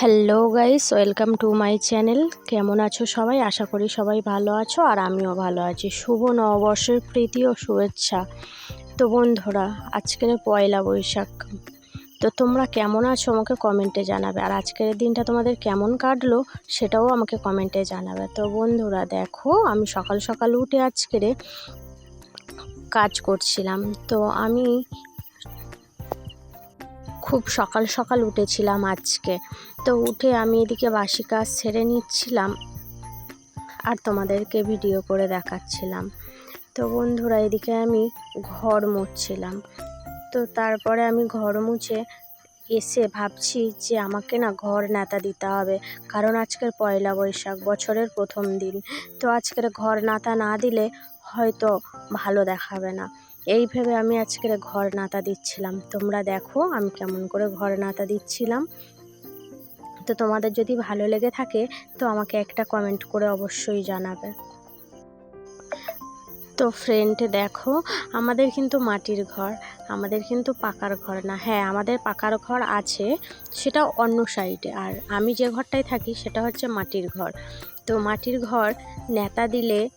Hello guys welcome to my channel কেমন আছো সবাই? আশা করি সবাই ভালো আছো আর আমিও ভালো আছি। শুভ নববর্ষের প্রীতি ও শুভেচ্ছা। তো বন্ধুরা, আজকের পয়লা বৈশাখ। তো তোমরা কেমন আছো আমাকে কমেন্টে জানাবে। আর আজকের দিনটা তোমাদের কেমন কাটলো সেটাও আমাকে কমেন্টে জানাবে। তো বন্ধুরা, দেখো, আমি সকাল সকাল উঠে আজকের কাজ করছিলাম। তো আমি খুব সকাল সকাল উঠেছিলাম আজকে। তো উঠে আমি এদিকে বাসি কাজ ছেড়ে নিচ্ছিলাম আর তোমাদেরকে ভিডিও করে দেখাচ্ছিলাম। তো বন্ধুরা, এদিকে আমি ঘর মুছছিলাম। তো তারপরে আমি ঘর মুছে এসে ভাবছি যে আমাকে না ঘর নেতা দিতে হবে, কারণ আজকের পয়লা বৈশাখ, বছরের প্রথম দিন। তো আজকের ঘর নাতা না দিলে হয়তো ভালো দেখাবে না। এই ভেবে আমি আজকের ঘর নাতা দিচ্ছিলাম। তোমরা দেখো আমি কেমন করে ঘর নাতা দিচ্ছিলাম। তো তোমাদের যদি ভালো লেগে থাকে, তো আমাকে একটা কমেন্ট করে অবশ্যই জানাবে। তো ফ্রেন্ড দেখো, আমাদের কিন্তু মাটির ঘর, আমাদের কিন্তু পাকার ঘর না। হ্যাঁ আমাদের পাকার ঘর আছে, সেটা অন্য সাইডে আর আমি যে ঘরটায় থাকি, সেটা হচ্ছে মাটির ঘর। তো মাটির ঘর নেতা দিলে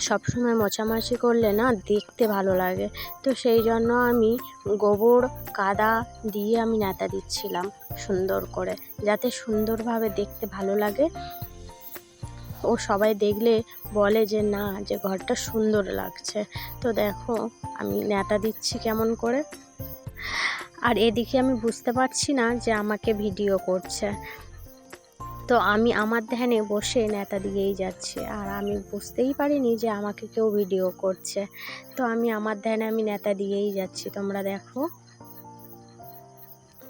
সবসময় মোছামাছি করলে না দেখতে ভালো লাগে। তো সেই জন্য আমি গোবর, কাদা দিয়ে আমি নেতা দিচ্ছিলাম। সুন্দর করে, যাতে সুন্দরভাবে দেখতে ভালো লাগে। ও সবাই দেখলে বলে যে, না, যে ঘরটা সুন্দর লাগছে। তো দেখো, আমি নেতা দিচ্ছি কেমন করে। আর এদিকে আমি বুঝতে পারছি না যে আমাকে ভিডিও করছে। তো আমি আমার ধ্যানে বসে নেতা দিয়েই যাচ্ছি। আর আমি বুঝতেই পারিনি যে আমাকে কেউ ভিডিও করছে। তো আমি আমার ধ্যানে আমি নেতা দিয়েই যাচ্ছি। তোমরা দেখো।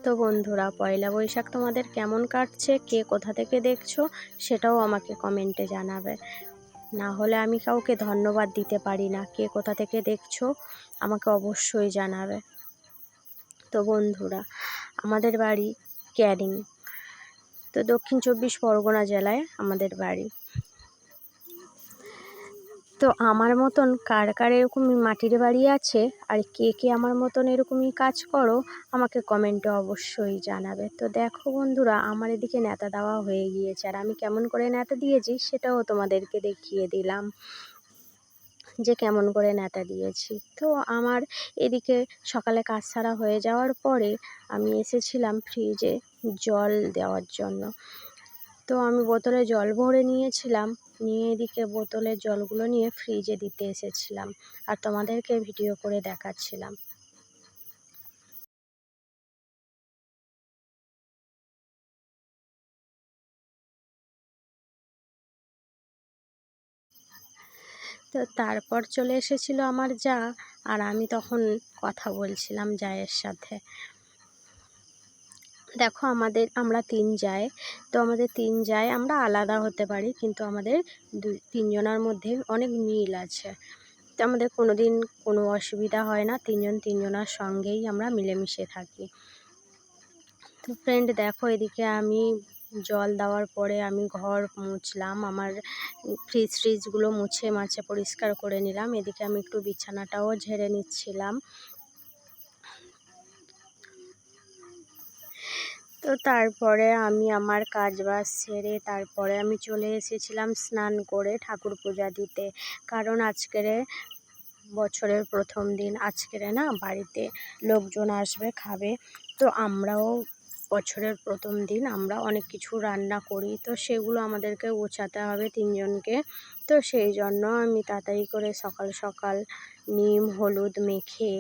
তো বন্ধুরা, পয়লা বৈশাখ তোমাদের কেমন কাটছে, কে কোথা থেকে দেখছ, সেটাও আমাকে কমেন্টে জানাবে। না হলে আমি কাউকে ধন্যবাদ দিতে পারি না, কে কোথা থেকে দেখছ, আমাকে অবশ্যই জানাবে। তো বন্ধুরা, আমাদের বাড়ি ক্যারিং, তো দক্ষিণ চব্বিশ পরগনা জেলায় আমাদের বাড়ি। তো আমার মতন কার কার এরকমই মাটির বাড়ি আছে আর কে কে আমার মতন এরকমই কাজ করো, আমাকে কমেন্টে অবশ্যই জানাবে। তো দেখো বন্ধুরা, আমার এদিকে নেতা দেওয়া হয়ে গিয়েছে আর আমি কেমন করে নেতা দিয়েছি সেটাও তোমাদেরকে দেখিয়ে দিলাম যে কেমন করে নেতা দিয়েছি। তো আমার এদিকে সকালে কাজ সারা হয়ে যাওয়ার পরে আমি এসেছিলাম ফ্রিজে জল দেওয়ার জন্য। তো আমি বোতলে জল ভরে নিয়েছিলাম। নিয়ে এদিকে বোতলের জলগুলো নিয়ে ফ্রিজে দিতে এসেছিলাম আর তোমাদেরকে ভিডিও করে দেখাচ্ছিলাম। তো তারপর চলে এসেছিল আমার যা আর আমি তখন কথা বলছিলাম জায়ের সাথে। দেখো আমাদের, আমরা তিন যাই তো আমাদের তিন যাই আমরা আলাদা হতে পারি, কিন্তু আমাদের দুই, তিনজনের মধ্যে অনেক মিল আছে। তো আমাদের কোনো দিন কোনো অসুবিধা হয় না, তিনজন তিনজনের সঙ্গেই আমরা মিলেমিশে থাকি। তো ফ্রেন্ড দেখো, এদিকে আমি জল দেওয়ার পরে আমি ঘর মুছলাম, আমার ফ্রিজ ফ্রিজগুলো মুছে মাছে পরিষ্কার করে নিলাম। এদিকে আমি একটু বিছানাটাও ঝেড়ে নিচ্ছিলাম। তো তারপরে আমি আমার কাজ বাজ সেরে তারপরে আমি চলে এসেছিলাম স্নান করে ঠাকুর পূজা দিতে। কারণ আজকের বছরের প্রথম দিন, আজকের না বাড়িতে লোকজন আসবে, খাবে। তো আমরাও বছরের প্রথম দিন আমরা অনেক কিছু রান্না করি। তো সেগুলো আমাদেরকে গোছাতে হবে তিনজনকে। তো সেই জন্য আমি তাড়াতাড়ি করে সকাল সকাল নিম, হলুদ মেখে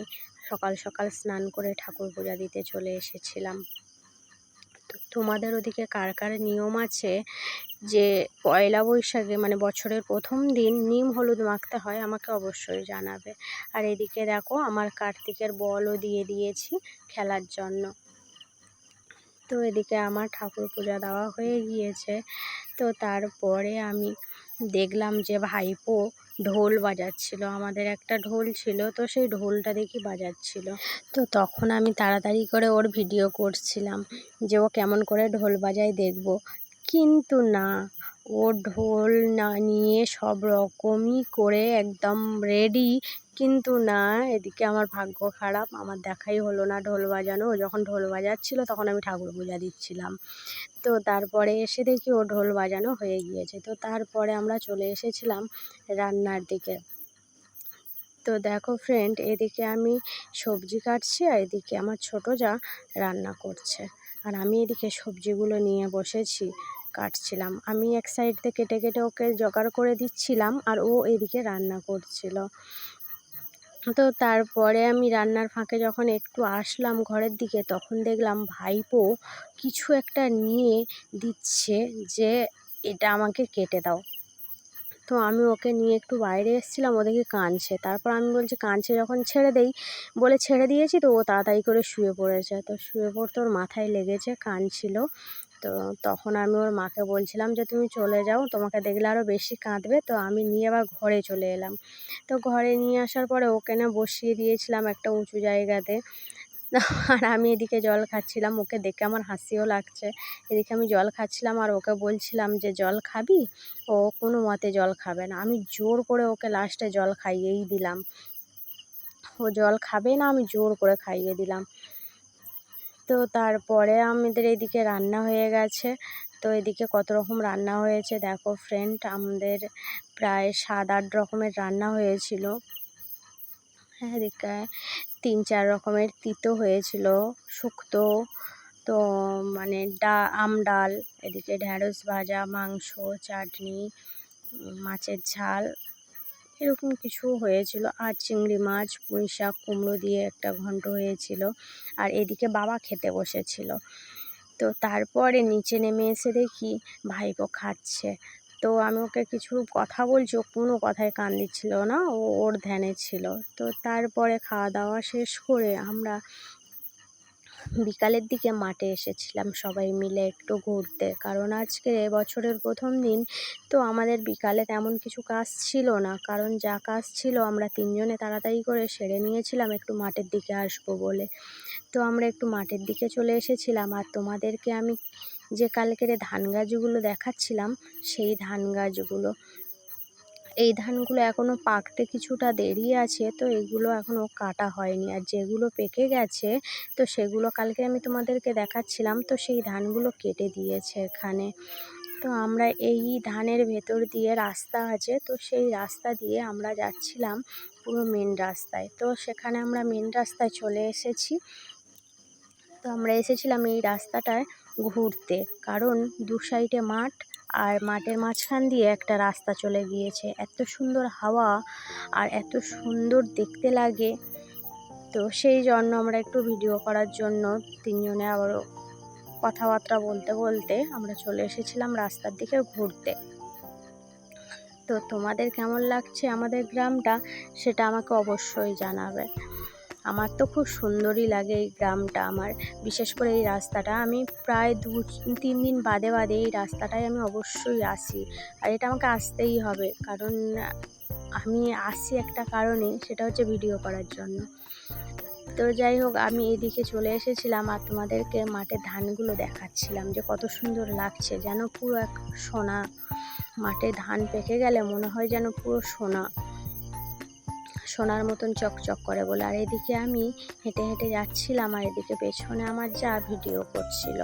সকাল সকাল স্নান করে ঠাকুর পূজা দিতে চলে এসেছিলাম। তোমাদের ওদিকে কার কার নিয়ম আছে? যে পয়লা বৈশাখে মানে বছরের প্রথম দিন নিম হলুদ মাখতে হয়, আমাকে অবশ্যই জানাবে। আর এদিকে দেখো, আমার কার্তিকের বলও দিয়ে দিয়েছি খেলার জন্য। তো এদিকে আমার ঠাকুর পূজা দেওয়া হয়ে গিয়েছে। তো তারপরে আমি দেখলাম যে ভাইপো ঢোল বাজাচ্ছিল। আমাদের একটা ঢোল ছিল, তো সেই ঢোলটা দেখি বাজাচ্ছিল। তো তখন আমি তাড়াতাড়ি করে ওর ভিডিও করছিলাম যে ও কেমন করে ঢোল বাজায় দেখব। কিন্তু না, ও ঢোল না নিয়ে সব রকমই করে একদম রেডি। কিন্তু না, এদিকে আমার ভাগ্য খারাপ, আমার দেখাই হলো না ঢোল বাজানো। যখন ঢোল বাজাচ্ছিল, তখন আমি ঠাকুর পূজা দিচ্ছিলাম। তো তারপরে এসে দেখি ও ঢোল বাজানো হয়ে গিয়েছে। তো তারপরে আমরা চলে এসেছিলাম রান্নার দিকে। তো দেখো ফ্রেন্ড এদিকে আমি সবজি কাটছি আর এদিকে আমার ছোট যা রান্না করছে। আর আমি এদিকে সবজিগুলো নিয়ে বসেছি, কাটছিলাম। আমি এক সাইড থেকে কেটে কেটে ওকে জোগাড় করে দিচ্ছিলাম আর ও এদিকে রান্না করছিল। তো তারপরে আমি রান্নার ফাঁকে যখন একটু আসলাম ঘরের দিকে, তখন দেখলাম ভাইপো কিছু একটা নিয়ে দিচ্ছে যে এটা আমাকে কেটে দাও। তো আমি ওকে নিয়ে একটু বাইরে এসেছিলাম ও দেখি কাঁদছে। তারপর আমি বলছি, কাঁদছে যখন ছেড়ে দেই, বলে ছেড়ে দিয়েছি, তো ও তাড়াতাড়ি করে শুয়ে পড়েছে। তো শুয়ে পড়তে ওর মাথায় লেগেছে, কাঁদছিল। তো তখন আমি ওর মাকে বলছিলাম যে, তুমি চলে যাও, তোমাকে দেখলে আরও বেশি কাঁদবে। তো আমি নিয়ে আবার ঘরে চলে এলাম। তো ঘরে নিয়ে আসার পরে ওকে না বসিয়ে দিয়েছিলাম একটা উঁচু জায়গাতে। আর আমি এদিকে জল খাচ্ছিলাম, ওকে দেখে আমার হাসিও লাগছে। এদিকে আমি জল খাচ্ছিলাম আর ওকে বলছিলাম যে, জল খাবি? ও কোনো মতে জল খাবে না। আমি জোর করে ওকে লাস্টে জল খাইয়েই দিলাম। ও জল খাবে না, আমি জোর করে খাইয়ে দিলাম। তো তারপরে আমাদের এদিকে রান্না হয়ে গেছে। তো এদিকে কত রকম রান্না হয়েছে দেখো ফ্রেন্ড আমাদের প্রায় সাত আট রকমের রান্না হয়েছিল। হ্যাঁ এদিকে তিন চার রকমের তিতো হয়েছিল, শুক্তো, তো মানে ডা, আম ডাল, এদিকে ঢ্যাঁড়স ভাজা, মাংস, চাটনি মাছের ঝাল এরকম কিছু হয়েছিল। আর চিংড়ি মাছ, পুঁই শাক, কুমড়ো দিয়ে একটা ঘন্ট হয়েছিল। আর এদিকে বাবা খেতে বসেছিল। তো তারপরে নিচে নেমে এসে দেখি ভাইপো খাচ্ছে। তো আমি ওকে কিছু কথা বলছি, ও কোনো কথায় কান দিচ্ছিল না, ও ওর ধ্যানে ছিল। তো তারপরে খাওয়া দাওয়া শেষ করে আমরা বিকালের দিকে মাঠে এসেছিলাম সবাই মিলে একটু ঘুরতে। কারণ আজকে বছরের প্রথম দিন, তো আমাদের বিকালে তেমন কিছু কাজ ছিল না। কারণ যা কাজ ছিল আমরা তিনজনে তাড়াতাড়ি করে সেরে নিয়েছিলাম, একটু মাঠের দিকে আসব বলে। তো আমরা একটু মাঠের দিকে চলে এসেছিলাম। আর তোমাদেরকে আমি যে কালকের ধান গাছগুলো দেখাচ্ছিলাম, সেই ধান গাছগুলো এই ধানগুলো এখনও পাকতে কিছুটা দেরি আছে, তো এগুলো এখনও কাটা হয়নি। আর যেগুলো পেকে গেছে, তো সেগুলো কালকে আমি তোমাদেরকে দেখাচ্ছিলাম, তো সেই ধানগুলো কেটে দিয়েছে এখানে। তো আমরা এই ধানের ভেতর দিয়ে রাস্তা আছে, তো সেই রাস্তা দিয়ে আমরা যাচ্ছিলাম পুরো মেন রাস্তায়। তো সেখানে আমরা মেন রাস্তায় চলে এসেছি। তো আমরা এসেছিলাম এই রাস্তাটায় ঘুরতে, কারণ দু সাইডে মাঠ আর মাঠের মাঝখান দিয়ে একটা রাস্তা চলে গিয়েছে। এত সুন্দর হাওয়া আর এত সুন্দর দেখতে লাগে। তো সেই জন্য আমরা একটু ভিডিও করার জন্য তিনজনে আবারও কথাবার্তা বলতে বলতে আমরা চলে এসেছিলাম রাস্তার দিকে ঘুরতে। তো তোমাদের কেমন লাগছে আমাদের গ্রামটা সেটা আমাকে অবশ্যই জানাবে। আমার তো খুব সুন্দরই লাগে এই গ্রামটা আমার। বিশেষ করে এই রাস্তাটা। আমি প্রায় দু, তিন দিন বাদে বাদে এই রাস্তাটায় আমি অবশ্যই আসি। আর এটা আমাকে আসতেই হবে। কারণ আমি আসি একটা কারণে, সেটা হচ্ছে ভিডিও করার জন্য। তো যাই হোক, আমি এদিকে চলে এসেছিলাম আর তোমাদেরকে মাঠে ধানগুলো দেখাচ্ছিলাম যে কত সুন্দর লাগছে। যেন পুরো এক সোনা। মাঠে ধান পেকে গেলে মনে হয় যেন পুরো সোনা। সোনার মতন চকচক করে বলে, আর এদিকে আমি হেঁটে হেঁটে যাচ্ছিলাম আর এদিকে পেছনে আমার যা ভিডিও করছিল।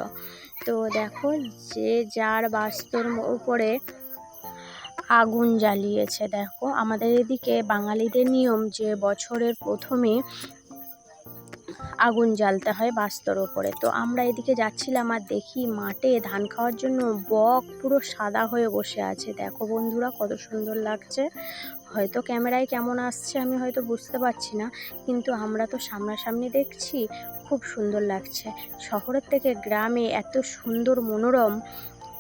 তো দেখো যে যার বাস্তর উপরে আগুন জ্বালিয়েছে, দেখো আমাদের এদিকে বাঙালিদের নিয়ম যে বছরের প্রথমে আগুন জ্বালতে হয় বাস্তর ওপরে তো আমরা এদিকে যাচ্ছিলাম আর দেখি মাঠে ধান খাওয়ার জন্য বক পুরো সাদা হয়ে বসে আছে। দেখো বন্ধুরা কত সুন্দর লাগছে। হয়তো ক্যামেরায় কেমন আসছে আমি হয়তো বুঝতে পারছি না, কিন্তু আমরা তো সামনাসামনি দেখছি, খুব সুন্দর লাগছে। শহরের থেকে গ্রামে এত সুন্দর মনোরম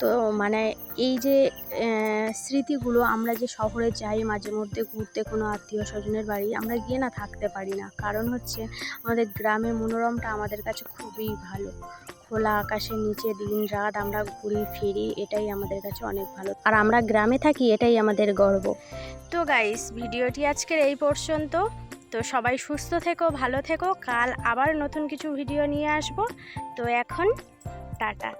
তো মানে এই যে স্মৃতিগুলো আমরা যে শহরে যাই মাঝে মধ্যে ঘুরতে কোনো আত্মীয় স্বজনের বাড়ি, আমরা গিয়ে না থাকতে পারি না। কারণ হচ্ছে আমাদের গ্রামের মনোরমটা আমাদের কাছে খুবই ভালো। খোলা আকাশের নিচে দিন রাত আমরা ঘুরি, ফিরি, এটাই আমাদের কাছে অনেক ভালো। আর আমরা গ্রামে থাকি, এটাই আমাদের গর্ব। তো গাইস ভিডিওটি আজকের এই পর্যন্ত। তো সবাই সুস্থ থেকো, ভালো থেকো। কাল আবার নতুন কিছু ভিডিও নিয়ে আসব। তো এখন টাটা।